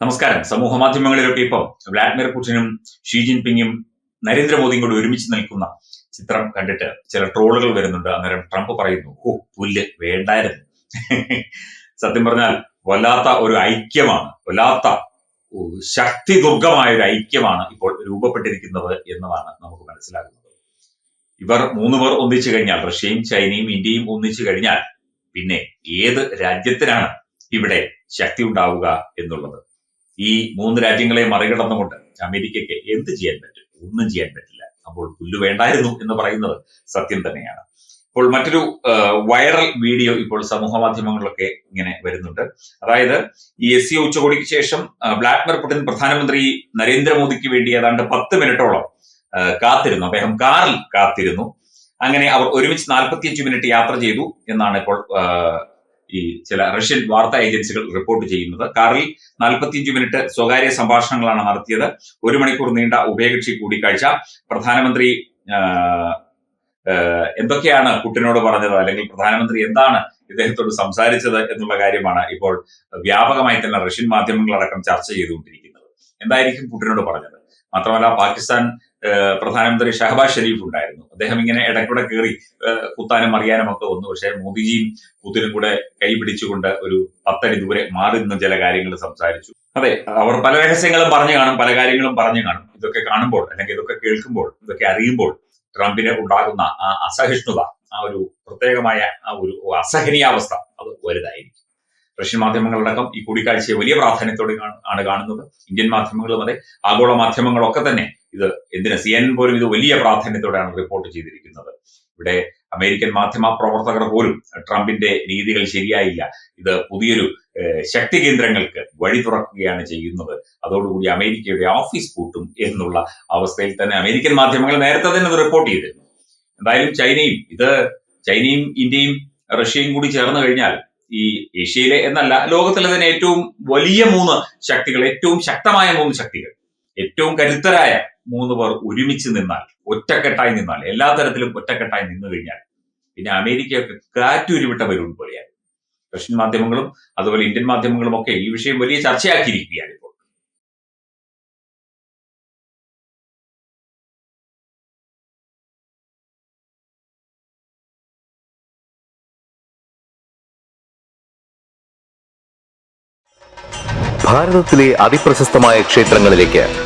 നമസ്കാരം. സമൂഹ മാധ്യമങ്ങളിലൊക്കെ ഇപ്പം വ്ളാഡിമിർ പുടിനും ഷീ ജിൻപിങ്ങും നരേന്ദ്രമോദിയും കൂടി ഒരുമിച്ച് നിൽക്കുന്ന ചിത്രം കണ്ടിട്ട് ചില ട്രോളുകൾ വരുന്നുണ്ട്. അന്നേരം ട്രംപ് പറയുന്നു ഓ പുല്ല് വേണ്ടായിരുന്നു. സത്യം പറഞ്ഞാൽ വല്ലാത്ത ഒരു ഐക്യമാണ് വല്ലാത്ത ശക്തി ദുർഗമായ ഒരു ഐക്യമാണ് ഇപ്പോൾ രൂപപ്പെട്ടിരിക്കുന്നത് എന്നതാണ് നമുക്ക് മനസ്സിലാകുന്നത്. ഇവർ മൂന്ന് പേർ ഒന്നിച്ചു കഴിഞ്ഞാൽ റഷ്യയും ചൈനയും ഇന്ത്യയും ഒന്നിച്ചു കഴിഞ്ഞാൽ പിന്നെ ഏത് രാജ്യത്തിനാണ് ഇവിടെ ശക്തി ഉണ്ടാവുക എന്നുള്ളത്? ഈ മൂന്ന് രാജ്യങ്ങളെ മറികടന്നുകൊണ്ട് അമേരിക്കയ്ക്ക് എന്ത് ചെയ്യാൻ പറ്റും? ഒന്നും ചെയ്യാൻ പറ്റില്ല. അപ്പോൾ പുല്ല് വേണ്ടായിരുന്നു എന്ന് പറയുന്നത് സത്യം തന്നെയാണ്. അപ്പോൾ മറ്റൊരു വൈറൽ വീഡിയോ ഇപ്പോൾ സമൂഹ മാധ്യമങ്ങളിലൊക്കെ ഇങ്ങനെ വരുന്നുണ്ട്. അതായത് ഈ എസ് സി ഉച്ചകോടിക്ക് ശേഷം വ്ളാഡിമിർ പുടിൻ പ്രധാനമന്ത്രി നരേന്ദ്രമോദിക്ക് വേണ്ടി ഏതാണ്ട് പത്ത് മിനിറ്റോളം കാത്തിരുന്നു. അദ്ദേഹം കാറിൽ കാത്തിരുന്നു. അങ്ങനെ അവർ ഒരുമിച്ച് നാൽപ്പത്തിയഞ്ച് മിനിറ്റ് യാത്ര ചെയ്തു എന്നാണ് ഇപ്പോൾ ഈ ചില റഷ്യൻ വാർത്താ ഏജൻസികൾ റിപ്പോർട്ട് ചെയ്യുന്നത്. കാറിൽ നാൽപ്പത്തിയഞ്ച് മിനിറ്റ് സ്വകാര്യ സംഭാഷണങ്ങളാണ് നടത്തിയത്. ഒരു മണിക്കൂർ നീണ്ട ഉഭയകക്ഷി കൂടിക്കാഴ്ച. പ്രധാനമന്ത്രി എന്തൊക്കെയാണ് പുട്ടിനോട് പറഞ്ഞത്? അല്ലെങ്കിൽ പ്രധാനമന്ത്രി എന്താണ് ഇദ്ദേഹത്തോട് സംസാരിച്ചത് എന്നുള്ള കാര്യമാണ് ഇപ്പോൾ വ്യാപകമായി തന്നെ റഷ്യൻ മാധ്യമങ്ങളടക്കം ചർച്ച ചെയ്തുകൊണ്ടിരിക്കുന്നത്. എന്തായിരിക്കും പുട്ടിനോട് പറഞ്ഞത്? മാത്രമല്ല പാകിസ്ഥാൻ പ്രധാനമന്ത്രി ഷഹബാസ് ഷെരീഫ് ഉണ്ടായിരുന്നു. അദ്ദേഹം ഇങ്ങനെ ഇടയ്ക്കൂടെ കയറി കുത്താനും അറിയാനും ഒക്കെ വന്നു. പക്ഷേ മോദിജിയും പുതിനും കൂടെ കൈ പിടിച്ചുകൊണ്ട് ഒരു പത്തടി ദൂരെ മാറി നിന്ന് ചില കാര്യങ്ങൾ സംസാരിച്ചു. അതെ അവർ പല രഹസ്യങ്ങളും പറഞ്ഞു കാണും പല കാര്യങ്ങളും പറഞ്ഞു കാണും. ഇതൊക്കെ കാണുമ്പോൾ അല്ലെങ്കിൽ ഇതൊക്കെ കേൾക്കുമ്പോൾ ഇതൊക്കെ അറിയുമ്പോൾ ട്രംപിനെ ഉണ്ടാകുന്ന ആ അസഹിഷ്ണുത ആ ഒരു പ്രത്യേകമായ ആ ഒരു അസഹനീയാവസ്ഥ അത് വലുതായിരിക്കും. റഷ്യൻ മാധ്യമങ്ങളടക്കം ഈ കൂടിക്കാഴ്ചയെ വലിയ പ്രാധാന്യത്തോടെ ആണ് കാണുന്നത്. ഇന്ത്യൻ മാധ്യമങ്ങളും അതെ ആഗോള മാധ്യമങ്ങളൊക്കെ തന്നെ ഇത് എന്തിന് സി എൻ പോലും ഇത് വലിയ പ്രാധാന്യത്തോടെയാണ് റിപ്പോർട്ട് ചെയ്തിരിക്കുന്നത്. ഇവിടെ അമേരിക്കൻ മാധ്യമ പ്രവർത്തകർ പോലും ട്രംപിന്റെ രീതികൾ ശരിയായില്ല. ഇത് പുതിയൊരു ശക്തി കേന്ദ്രങ്ങൾക്ക് വഴി തുറക്കുകയാണ് ചെയ്യുന്നത്. അതോടുകൂടി അമേരിക്കയുടെ ഓഫീസ് പൂട്ടും എന്നുള്ള അവസ്ഥയിൽ തന്നെ അമേരിക്കൻ മാധ്യമങ്ങൾ നേരത്തെ തന്നെ ഇത് റിപ്പോർട്ട് ചെയ്തിരുന്നു. എന്തായാലും ചൈനയും ഇത് ചൈനയും ഇന്ത്യയും റഷ്യയും കൂടി ചേർന്ന് കഴിഞ്ഞാൽ ഈ ഏഷ്യയിലെ എന്നല്ല ലോകത്തിലെ തന്നെ ഏറ്റവും വലിയ മൂന്ന് ശക്തികൾ ഏറ്റവും ശക്തമായ മൂന്ന് ശക്തികൾ ഏറ്റവും കരുത്തരായ മൂന്ന് പേർ ഒരുമിച്ച് നിന്നാൽ ഒറ്റക്കെട്ടായി നിന്നാൽ എല്ലാ തരത്തിലും ഒറ്റക്കെട്ടായി നിന്നു കഴിഞ്ഞാൽ പിന്നെ അമേരിക്കയൊക്കെ കാറ്റുരുവിട്ട വരും പോലെയാണ്. റഷ്യൻ മാധ്യമങ്ങളും അതുപോലെ ഇന്ത്യൻ മാധ്യമങ്ങളും ഒക്കെ ഈ വിഷയം വലിയ ചർച്ചയാക്കിയിരിക്കുകയാണ് ഇപ്പോൾ. ഭാരതത്തിലെ അതിപ്രശസ്തമായ ക്ഷേത്രങ്ങളിലേക്ക്